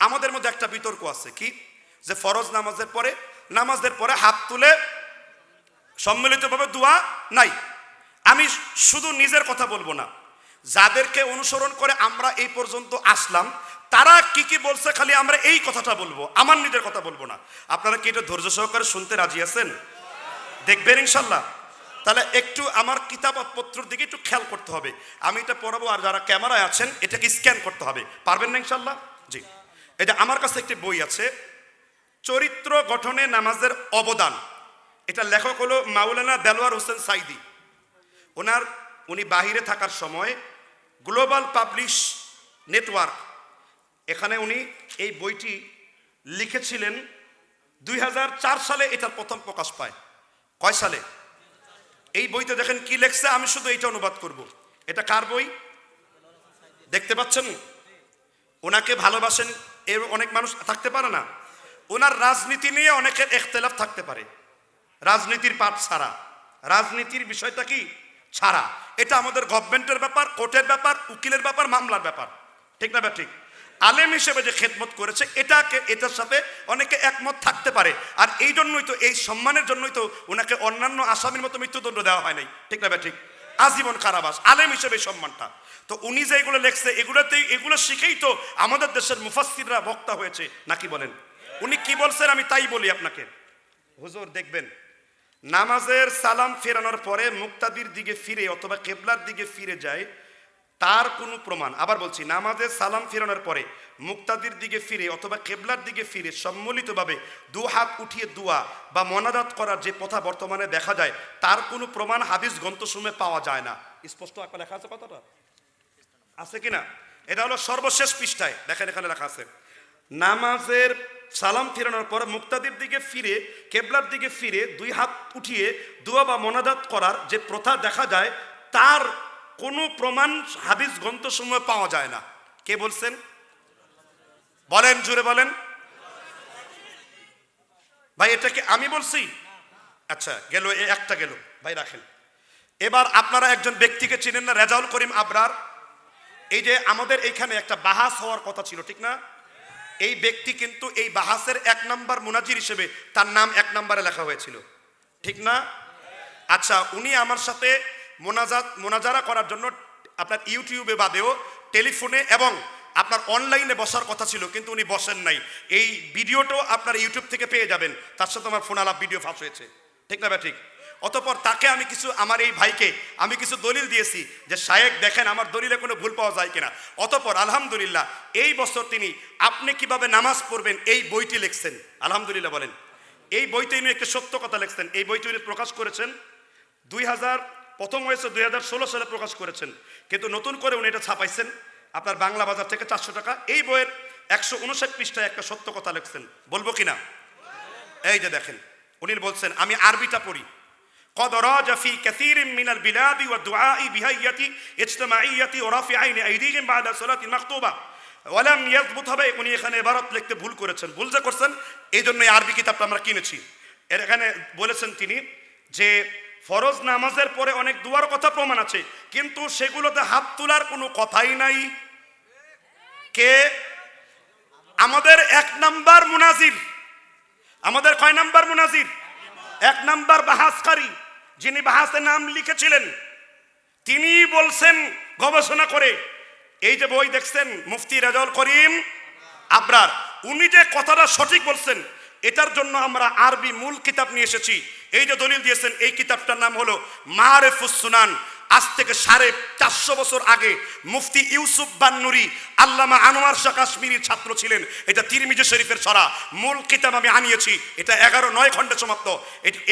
আমাদের মধ্যে একটা বিতর্ক আছে, কি? যে ফরজ নামাজের পরে নামাজের পরে হাত তুলে সম্মিলিতভাবে দোয়া নাই। আমি শুধু নিজের কথা বলব না। যাদেরকে অনুসরণ করে আমরা এই পর্যন্ত আসলাম, তারা কি কি বলছে খালি আমরা এই কথাটা বলব, আমার নিজের কথা বলব না। আপনারা কি এটা ধৈর্য সহকারে শুনতে রাজি আছেন? দেখবেন ইনশাল্লাহ। তাহলে একটু আমার কিতাবপত্রের দিকে একটু খেয়াল করতে হবে। আমি এটা পড়াবো আর যারা ক্যামেরায় আছেন, এটাকে স্ক্যান করতে হবে। পারবেন না ইনশাল্লাহ? জি। এটা আমার কাছে একটি বই আছে। চরিত্র গঠনে নামাজের অবদান। এটা লেখক হলো মাওলানা দেলোয়ার হোসেন সাইদি। ওনার, উনি বাহিরে থাকার সময় গ্লোবাল পাবলিশ নেটওয়ার্ক, এখানে উনি এই বইটি লিখেছিলেন দুই হাজার চার সালে এটার প্রথম প্রকাশ পায়। কয় সালে? এই বইতে দেখেন কি লেখছে, আমি শুধু এইটা অনুবাদ করব। এটা কার বই? দেখতে পাচ্ছেন? ওনাকে ভালোবাসেন এর অনেক মানুষ থাকতে পারে না। ওনার রাজনীতি নিয়ে অনেকের এখতেলাফ থাকতে পারে। রাজনীতির পাঠ ছাড়া। রাজনীতির বিষয়টা কি? ছাড়া। এটা আমাদের গভর্নমেন্টের ব্যাপার কোর্টের ব্যাপার, উকিলের ব্যাপার, মামলার ব্যাপার। ঠিক না ঠিক। আলেম হিসেবে যে খেদমত করেছে, এটাকে, এটার সাথে অনেকে একমত থাকতে পারে। আর এই জন্যই তো, এই সম্মানের জন্যই তো ওনাকে অন্যান্য আসামির মতো মৃত্যুদণ্ড দেওয়া হয় নাই। ঠিক না ঠিক। আজীবন কারাবাস, আলেম হিসেবে সম্মানটা। তো উনি যে এগুলো লেখছে এগুলোতেই এগুলো শিখেই তো আমাদের দেশের মুফাসিররা বক্তা হয়েছে, নাকি বলেন? উনি কি বলছেন আমি তাই বলি আপনাকে। হুজুর, দেখবেন, নামাজের সালাম ফেরানোর পরে মুক্তাদির দিকে ফিরে অথবা কেবলার দিকে ফিরে যায় তার কোনো প্রমাণ। আবার বলছি নামাজের সালাম ফেরানোর পরে মুক্তাদির দিকে ফিরে অথবা কেবলার দিকে ফিরে সম্মিলিতভাবে দু হাত উঠিয়ে দোয়া বা মনাদাত করার যে প্রথা বর্তমানে দেখা যায়, তার কোনো প্রমাণ হাদিস গ্রন্থসমূহে পাওয়া যায় না। স্পষ্ট আঁকা লেখা আছে কথাটা? আছে কিনা এটা হলো সর্বশেষ পৃষ্ঠায়। দেখেন এখানে লেখা আছে, নামাজের সালাম ফেরানোর পর মুক্তাদির দিকে ফিরে, কেবলার দিকে ফিরে দুই হাত উঠিয়ে দোয়া বা মনাদাত করার যে প্রথা দেখা যায়, তার কোনো প্রমাণ হাদিস গ্রন্থসমূহে পাওয়া যায় না। কে বলছেন? বলেন জুড়ে বলেন। ভাই, এটা কি আমি বলছি? আচ্ছা গেল একটা গেল। ভাই, রাখেন। এবার আপনারা একজন ব্যক্তিকে চিনেন না, রেজাউল করিম আবরার। এই যে আমাদের এইখানে একটা বাহাস হওয়ার কথা ছিল, ঠিক না? এই ব্যক্তি কিন্তু এই বাহাসের এক নাম্বার মুনাজির হিসেবে তার নাম এক নাম্বারে লেখা হয়েছিল। ঠিক না? আচ্ছা উনি আমার সাথে মোনাজাত, মোনাজারা করার জন্য আপনার ইউটিউবে বাদেও টেলিফোনে এবং আপনার অনলাইনে বসার কথা ছিল, কিন্তু উনি বসেন নাই। এই ভিডিওটাও আপনার ইউটিউব থেকে পেয়ে যাবেন। তার সাথে আমার ফোন আলাপ, ভিডিও ফাঁস হয়েছে। ঠিক না ঠিক? অতপর তাকে আমি কিছু, আমার এই ভাইকে আমি কিছু দলিল দিয়েছি যে, শায়েক দেখেন, আমার দলিলে কোনো ভুল পাওয়া যায় কিনা। অতপর আলহামদুলিল্লাহ, এই বছর তিনি আপনি কীভাবে নামাজ পড়বেন, এই বইটি লিখছেন। আলহামদুলিল্লাহ বলেন। এই বইতে উনি একটা সত্য কথা লিখছেন। এই বইটি উনি প্রকাশ করেছেন দুই হাজার প্রথম হয়েছে দুই হাজার ষোলো সালে প্রকাশ করেছেন কিন্তু নতুন করে উনি এটা ছাপাইছেন আপনার বাংলা বাজার থেকে চারশো টাকা এই বইয়ের একশো উনষাট পৃষ্ঠায় একটা সত্য কথা লিখছেন বলবো কিনা এই যে দেখেন উনি বলছেন আমি আরবিটা পড়ি قد راج في كثير من البلاد والدعاء بهيئة اجتماعية ورافعين أيديهم بعد الصلاة المكتوبة ولم يضبط হবে উনি এখানে এবারত লিখতে ভুল করেছেন ভুল যে করছেন এই জন্য এই আরবি কিতাবটা আমরা কিনেছি এর এখানে বলেছেন তিনি যে ফরজ নামাজের পরে অনেক দুয়ার কথা প্রমাণ আছে, কিন্তু সেগুলোতে হাত তোলার কোনো কথাই নাই। কে? আমাদের এক নাম্বার মুনাজির। আমাদের কয় নাম্বার মুনাজির? এক নাম্বার বাহাসকারী, যিনি বাহাসে নাম লিখেছিলেন। তিনি বলছেন, গবেষণা করে, এই যে বই দেখছেন, মুফতি রাজাউল করিম আবরার, উনি যে কথাটা সঠিক বলছেন এটার জন্য আমরা আরবি মূল কিতাব নিয়ে এসেছি। এই যে দলিল দিয়েছেন, এই কিতাবটার নাম হলো মারেফুস সুনান। আজ থেকে সাড়ে চারশো বছর আগে মুফতি ইউসুফ বান্নুরি আল্লামা আনোয়ার শাহ কাশ্মীরির ছাত্র ছিলেন। এটা তিরমিজে শরীফের ছড়া মূল কিতাব আমি আনিয়েছি। এটা এগারো, নয় খণ্ডে সমাপ্ত।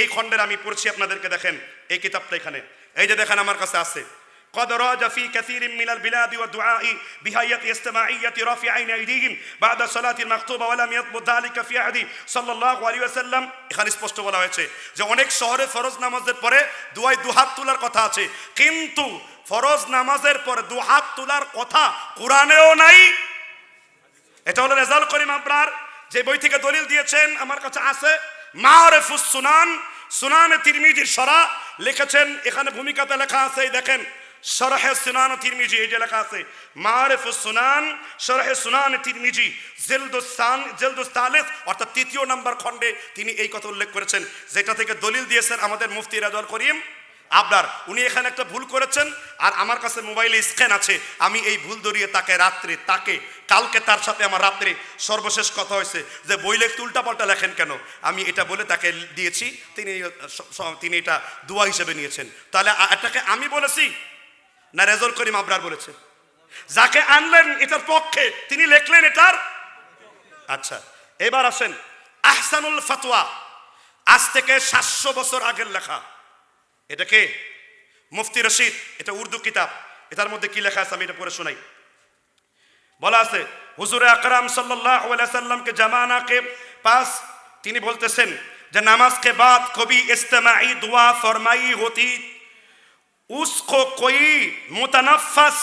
এই খণ্ডের আমি পড়ছি, আপনাদেরকে দেখেন। এই কিতাবটা এখানে। এই যে দেখেন, আমার কাছে আছে। قد راج في كثير من البلاد والدعاء بهيئة استماعية رافعين أيديهم بعد الصلاة المكتوبة ولم يثبت ذلك في عهد صلى الله عليه وسلم এখানে স্পষ্ট বলা হয়েছে যে অনেক শহরে ফরজ নামাজের পরে দুয়াই দুহাত তোলার কথা আছে কিন্তু ফরজ নামাজের পরে দুহাত তোলার কথা কোরআনেও নাই এটা হলো রেজাল করিম আপনার যে বই থেকে দলিল দিয়েছেন আমার কাছে আছে মারেফুস সুনান সুনান তিরমিজির সরা লিখেছেন এখানে ভূমিকাতে লেখা আছে এই দেখেন শরহে সুনান তিরমিজি, এই যে লেখা আছে, মারেফ সুনান, শরহে সুনান তিরমিজি জেলদুস্তান জেলদুস্তালিস অর্থাৎ তৃতীয় নাম্বার খণ্ডে তিনি এই কথা উল্লেখ করেছেন। যেটা থেকে দলিল দিয়েছেন আমাদের মুফতি রাজল করিম আবদার। উনি এখানে একটা ভুল করেছেন, আর আমার কাছে মোবাইলে স্ক্যান আছে, আমি এই ভুল ধরিয়ে তাকে রাত্রে, তাকে, কালকে তার সাথে আমার রাত্রে সর্বশেষ কথা হয়েছে, যে বই লেখতে উল্টাপাল্টা লেখেন কেন? আমি এটা বলে তাকে দিয়েছি, তিনি তিনি এটা দোয়া হিসেবে নিয়েছেন। তাহলে এটাকে আমি বলেছি না রেজল করিম আবরার বলেছে। যাকে আনলেন এটার পক্ষে তিনি লেখলেন এটার। আচ্ছা এবার আসেন আহসানুল ফাতোয়া আজ থেকে সাতশো বছর আগের লেখা। এটা কে? মুফতি রশিদ, এটা উর্দু কিতাব। এটার মধ্যে কি লেখা আছে আমি এটা পড়ে শোনাই। বলা আছে, হুজুর আকরাম সাল্লামকে জামানাকে পাস, তিনি বলতেছেন যে নামাজকে বাদ কবি ইস্তেমাই দোয়া ফরমাই হতি उसको कोई मुतनफस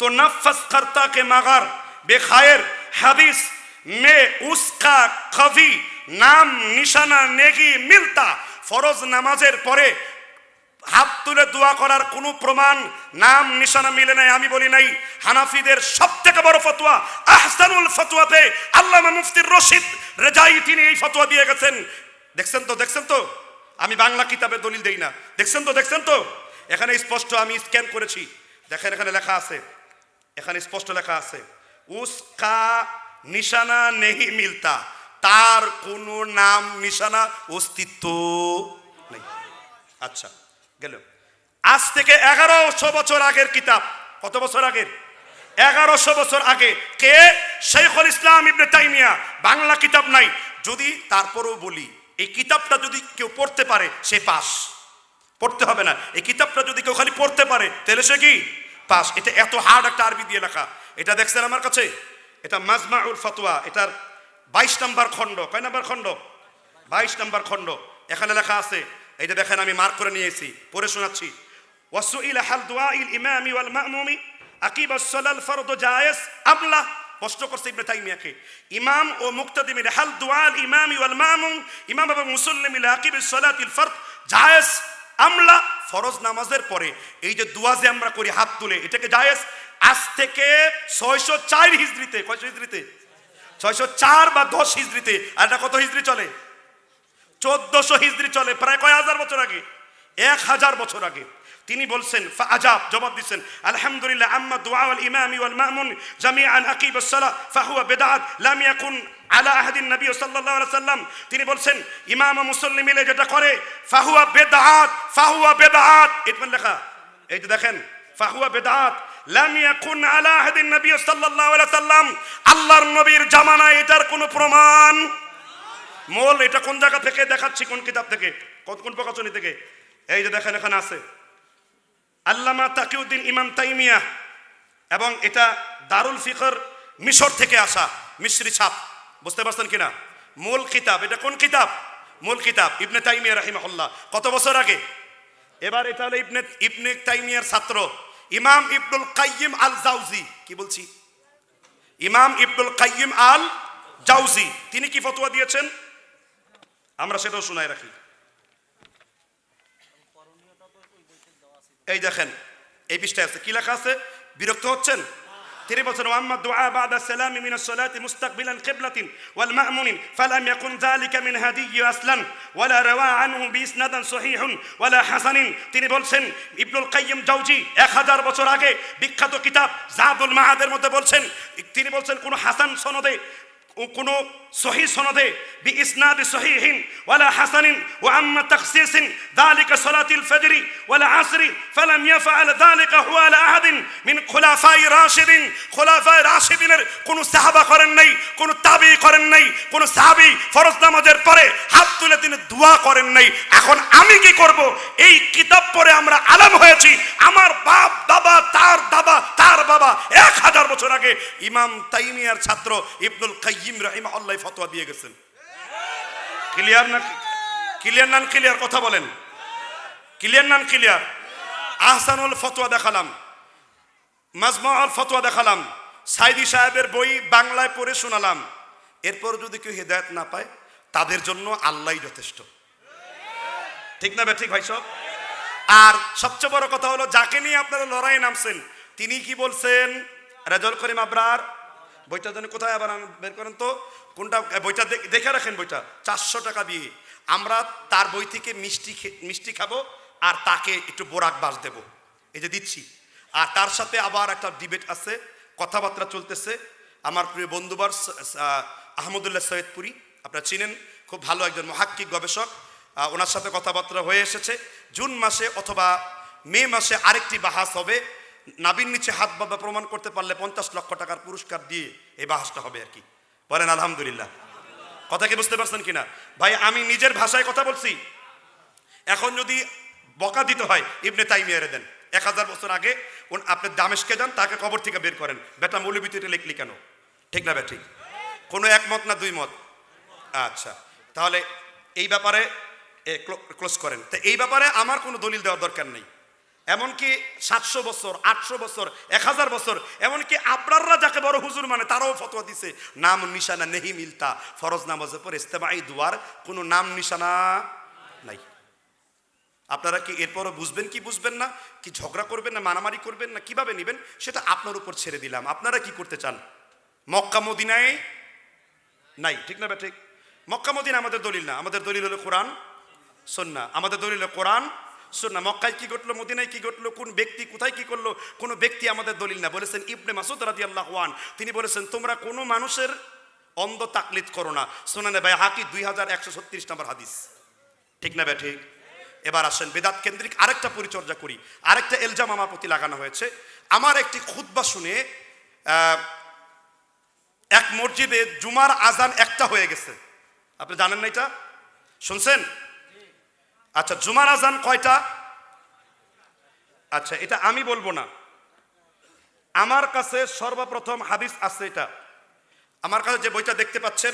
तो नफस करता के मगर बेखैर हदीस में उसका कभी नाम निशाना नेगी मिलता ফরজ নামাজের পরে হাত তুলে দোয়া করার কোনো প্রমাণ নাম নিশানা মিলে নাই আমি বলি নাই হানাফিদের সব থেকে বড় ফতোয়া আহসানুল ফতোয়াতে আল্লামা মুফতির রশিদ রেজাই তিনি এই ফতোয়া দিয়ে গেছেন দেখছেন তো দেখছেন তো আমি বাংলা কিতাবে দলিল দেই না দেখছেন তো দেখছেন তো এখানে স্পষ্ট আমি স্ক্যান করেছি। দেখেন এখানে লেখা আছে। এখানে স্পষ্ট লেখা আছে। উস্কা নিশানা নেহি মিলতা। তার কোনো নাম নিশানা অস্তিত্ব নেই। আচ্ছা গেল। আজ থেকে এগারোশো বছর আগের কিতাব। কত বছর আগের? এগারোশো বছর আগে। কে? শেখুল ইসলাম ইবনে তাইমিয়া। বাংলা কিতাব নাই। যদি তারপরেও বলি, এই কিতাবটা যদি কেউ পড়তে পারে, সে পাস। পড়তে হবে না। এই কিতাবটা যদি কেউ খালি পড়তে পারে, তাহলে সে কি? পাস। এটা এত হার্ড একটা আরবি দিয়ে লেখা। এটা দেখছেন আমার কাছে? এটা মাজমাউল ফতোয়া। এটার বাইশ নম্বর খণ্ড। কয় নাম্বার খণ্ড? বাইশ নম্বর খণ্ড। এখানে লেখা আছে এটা দেখেন আমি মার্ক করে নিয়েছি, পড়ে শোনাচ্ছি। ওয়াসুইল হাল দুআইল ইমামি ওয়াল মামুমি, আকিব সালাল ফরদ জায়েজ, আমলা। প্রশ্ন করছে ইবনে তাইমিয়াকে। ইমাম ও মুক্তাদি মিলে হাল দুআল ইমামি ওয়াল মামুম, ইমাম এবং মুসল্লি মিলে আকিব সালাতিল ফরদ, জায়েজ। আমলা ফরজ নামাজের পরে এই যে দুয়া যে আমরা করি, হাত তুলে, এটাকে জায়েজ? আজ থেকে ছয়শো চার হিজড়িতে, কয়শো হিজড়িতে? ছয়শো চার বা দশ হিজড়িতে। আর এটা কত হিজড়ি চলে? চোদ্দশো হিজড়ি চলে, প্রায় কয় হাজার বছর আগে? এক হাজার বছর আগে। তিনি বলছেন আজাব জবাব দিচ্ছেন, আলহামদুলিল্লাহ, আম্মা দুআ আল ইমামি ওয়াল মামুন জামিআন আকিব সালাহ, ফাহুয়া বিদআত, লাম ইয়াকুন আলা আহাদিন নবী সাল্লাল্লাহু আলাইহি সাল্লাম তিনি বলছেন, ইমাম মুসল্লি মিলে যেটা করে, ফাহুয়া বেদাত ফাহুয়া বিদআত। এটা লেখা, এই যে দেখেন, ফাহুয়া বেদাত লাম ইয়াকুন আলা আহাদিন নবী সাল্লাল্লাহু আলাইহি সাল্লাম আল্লাহর নবীর জামানায় এটার কোনো প্রমাণ? মোল, এটা কোন জায়গা থেকে দেখাচ্ছি? কোন কিতাব থেকে? কত কোন প্রকাশনী থেকে? এই যে দেখেন, এখানে আছে। আল্লামা তাকিউদ্দিন ইমাম তাইমিয়া এবং এটা দারুল ফিকর মিশর থেকে আসা মিশ্রি ছাপ বুঝতে পারছেন কিনা? মূল কিতাব। এটা কোন কিতাব? মূল কিতাব। ইবনে তাইমিয়া রাহিমাহুল্লাহ। কত বছর আগে? এবার এটা হলো ইবনে ইবনে তাইমিয়ার ছাত্র। ইমাম ইবনুল কাইয়িম আল জাউজি কি বলছি? ইমাম ইবনুল কাইয়িম আল জাউজি তিনি কি ফতোয়া দিয়েছেন? আমরা সেটাও শোনাই রাখি। এই দেখেন, এই পৃষ্ঠায় আছে, কি লেখা আছে? বিরক্ত হচ্ছেন? তিনি বলছেন, ওয়াম্মা দুআ বাদা সালামি মিনাস সালাতি মুস্তাকবিলান কিবলাতিন ওয়াল মা'মুনিন ফালাম ইয়াকুন যালিকা মিন হাদিয়্যি আসলান ওয়ালা রাওয়া আনহু বিসনাদান সহিহুন ওয়ালা হাসানিন। তিনি বলছেন, ইবনুল কাইয়্যিম জাওজি 1000 বছর আগে বিখ্যাত কিতাব জাদুল মাআদের মধ্যে বলছেন, তিনি বলছেন, কোন হাসান সনদে কোন সহি সনদে বি ইসনাদ সহিহিন ওয়ালা হাসানিন ওয়া আম্মা তাখসিসিন যালিকা সালাতিল ফজরি ওয়ালা আসরি ফালাম ইয়াফআল যালিকা হুয়া লা আহাদিন মিন খুলাফাই রাশিদিন খুলাফায়ে রাশিদিনের কোন সাহাবা করেন নাই, কোন তাবি করেন নাই, কোন সাহাবী ফরজ নামাজের পরে হাত তুলে তিনি দোয়া করেন নাই। এখন আমি কি করব? এই কিতাব পড়ে আমরা আলেম হয়েছি। আমার বাপ, দাদা, তার দাদা, তার বাবা, এক হাজার বছর আগে ইমাম তাইমিয়ার ছাত্র ইবনুল কাইয়িম রাহিমাহুল্লাহ ফতোয়া দিয়ে গেছেন। ক্লিয়ার না ক্লিয়ার নান ক্লিয়ার কথা বলেন। ক্লিয়ার নান ক্লিয়ার? আহসানুল ফতোয়া দেখালাম। মাজমাউল ফতোয়া দেখালাম। সাইদি সাহেবের বই বাংলায় পড়ে শোনালাম। এরপর যদি কেউ হেদায়েত না পায়, তাদের জন্য আল্লাহই যথেষ্ট। ঠিক না ঠিক ভাই সব? আর সবচেয়ে বড় কথা হলো, যাকে নিয়ে আপনারা লড়াই নামছেন, তিনি কি বলছেন? রেজল করিম আবরার, বইটা জানি কোথায়, আবার বের করেন তো। কোনটা বইটা দেখে রাখেন বইটা, চারশো টাকা দিয়ে। আমরা তার বই থেকে মিষ্টি মিষ্টি খাব, আর তাকে একটু বোরাক বাস দেবো। এই যে দিচ্ছি। আর তার সাথে আবার একটা ডিবেট আছে কথাবার্তা চলতেছে। আমার প্রিয় বন্ধুবার আহমদুল্লাহ সৈয়দপুরি, আপনারা চিনেন, খুব ভালো একজন মহাক্কিক গবেষক ওনার সাথে কথাবার্তা হয়ে এসেছে। জুন মাসে অথবা মে মাসে আরেকটি বাহাস হবে। নাবির নিচে হাত বাবা প্রমাণ করতে পারলে পঞ্চাশ লক্ষ টাকার পুরস্কার দিয়ে এই বাহাসটা হবে আর কি। বলেন, আলহামদুলিল্লাহ। কথা কি বুঝতে পারছেন কিনা? ভাই, আমি নিজের ভাষায় কথা বলছি। এখন যদি বকা দিতে হয়, ইবনে তাইমিয়ারে দেন। এক হাজার বছর আগে আপনি দামেশকে যান, তাকে কবর থেকে বের করেন। বেটা মৌলবীতে এটা লিখলি কেন? ঠিক না বে, ঠিক। কোনো একমত না দুই মত? আচ্ছা তাহলে এই ব্যাপারে ক্লোজ করেন। তো এই ব্যাপারে আমার কোনো দলিল দেওয়ার দরকার নেই। এমনকি সাতশো বছর, আটশো বছর, এক হাজার বছর, এমনকি আপনাররা যাকে বড় হুজুর মানে তারাও ফতোয়া দিছে, নাম, নিশানা নেহি মিলতা। ফরজ নামাজের পর ইস্তেমাই দুয়ার, কোনো নাম, নিশানা নাই। আপনারা কি এরপরও বুঝবেন কি বুঝবেন না? কি ঝগড়া করবেন না, মারামারি করবেন না, কীভাবে নেবেন? সেটা আপনার উপর ছেড়ে দিলাম। আপনারা কি করতে চান? মক্কা মদিনায় নাই, ঠিক না বে ঠিক মক্কা মদিনা আমাদের দলিল না। আমাদের দলিল হলো কোরআন, সন্না। আমাদের দলিল কোরআন, সন্না। মক্কায় কি ঘটলো, মদিনায় কি ঘটলো, কোন ব্যক্তি কোথায় কি করল, কোন ব্যক্তি আমাদের দলিল না। বলেছেন ইবনে মাসুদ রাজি আল্লাহ ওয়ান তিনি বলেছেন, তোমরা কোনো মানুষের অন্ধ তাকলিদ করো না। সোনানে ভাই হাকি দুই হাজার একশো ছত্রিশ নম্বর হাদিস। ঠিক না বে ঠিক এবার আসেন বেদাত কেন্দ্রিক আরেকটা পরিচর্যা করি। আরেকটা এলজাম আমার প্রতি লাগানো হয়েছে। আমার একটি খুতবা শুনে এক মসজিদে জুমার আজান একটা হয়ে গেছে। আপনি জানেন না এটা? শুনছেন? আচ্ছা জুমার আজান কয়টা? আচ্ছা এটা আমি বলব না। আমার কাছে সর্বপ্রথম হাদিস আছে এটা। আমার কাছে যে বইটা দেখতে পাচ্ছেন,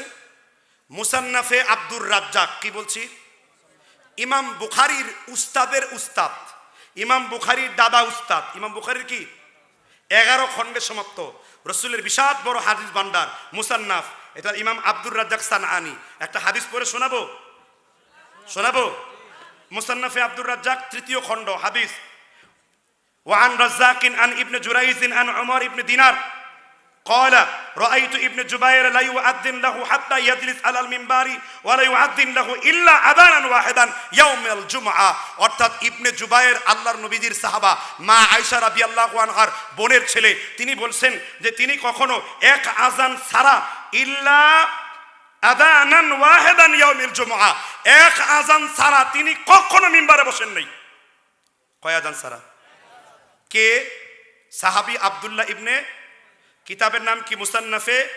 মুসান্নাফে আব্দুর রাজ্জাক, কি বলছি? ইমাম বুখারির উস্তাদের উস্তাদ, ইমাম বুখারির দাদা উস্তাদ, ইমাম বুখারির কি? এগারো খণ্ডে সমাপ্ত। রসুলের বিশাল বড় হাদিস ভান্ডার, মুসান্নাফ, এটা ইমাম আব্দুর রাজ্জাক সান আনি একটা হাদিস পরে শোনাবো? শোনাবো? মুসান্নাফে আব্দুর রাজ্জাক, তৃতীয় খণ্ড, হাদিস। ওয়ান রাজ্জাকিন আন ইবনে জুরাইজিন আন অমর ইবনে দিনার। قال رأيت ابن جبير لا يؤذن له حتى يجلس على المنبر ولا يؤذن له إلا أذانا واحدا يوم الجمعة অর্থাৎ ইবনে জুবায়ের আল্লাহর নবীজির সাহাবা মা আয়েশা রাদিয়াল্লাহু আনহার বোনের ছেলে তিনি বলছেন যে তিনি কখনো এক আজান ছাড়া ইল্লা আদানান ওয়াহিদান ইয়াউমিল জুমআ এক আজান ছাড়া তিনি কখনো মিম্বারে বসেন নাই কয় আজান ছাড়া কে সাহাবি আব্দুল্লাহ ইবনে কিতাবের নাম কি? মুসান্নাফে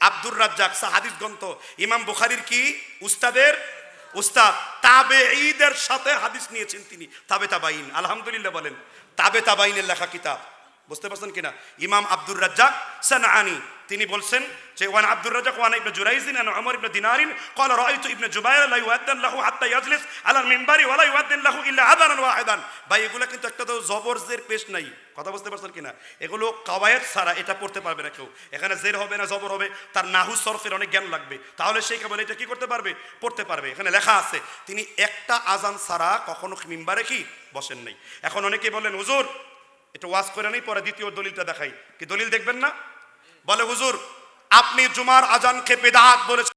আব্দুর রাজ্জাক সাহাদিস গ্রন্থ। ইমাম বুখারির কি? উস্তাদের উস্তাদ। তাবে ঈদের সাথে হাদিস নিয়েছেন তিনি। তাবে তাবাইন আলহামদুলিল্লাহ বলেন। তাবে তাবাইনের লেখা কিতাব। বুঝতে পারছেন কিনা ইমাম আব্দুর রাজ্জাক সানাআনি তিনি বলছেন যে ওয়ান আব্দুর রাজ্জাক ওয়ান ইবনে জুরাইজিন আন উমর ইবনে দিনারিন قال رايت ابن جبير لا يؤذن له حتى يجلس على المنبر ولا يؤذن له الا اذانا واحدا ভাই এগুলো কিন্তু একটা তো জবর জের পেশ নাই কথা বুঝতে পারছেন কিনা এগুলো কাওয়ায়েত ছাড়া এটা পড়তে পারবে না কেউ এখানে জের হবে না জবর হবে তার নাহু সরফের অনেক জ্ঞান লাগবে তাহলে সেই কেবল এটা কি করতে পারবে পড়তে পারবে এখানে লেখা আছে তিনি একটা আজান ছাড়া কখনো মিম্বারে কি বসেন নাই এখন অনেকে বলেন হুজুর এটা ওয়াজ করে নেই, পরে দ্বিতীয় দলিলটা দেখাই। কি দলিল দেখবেন না? বলে, হুজুর, আপনি জুমার আজানকে বেদাত বলেছেন।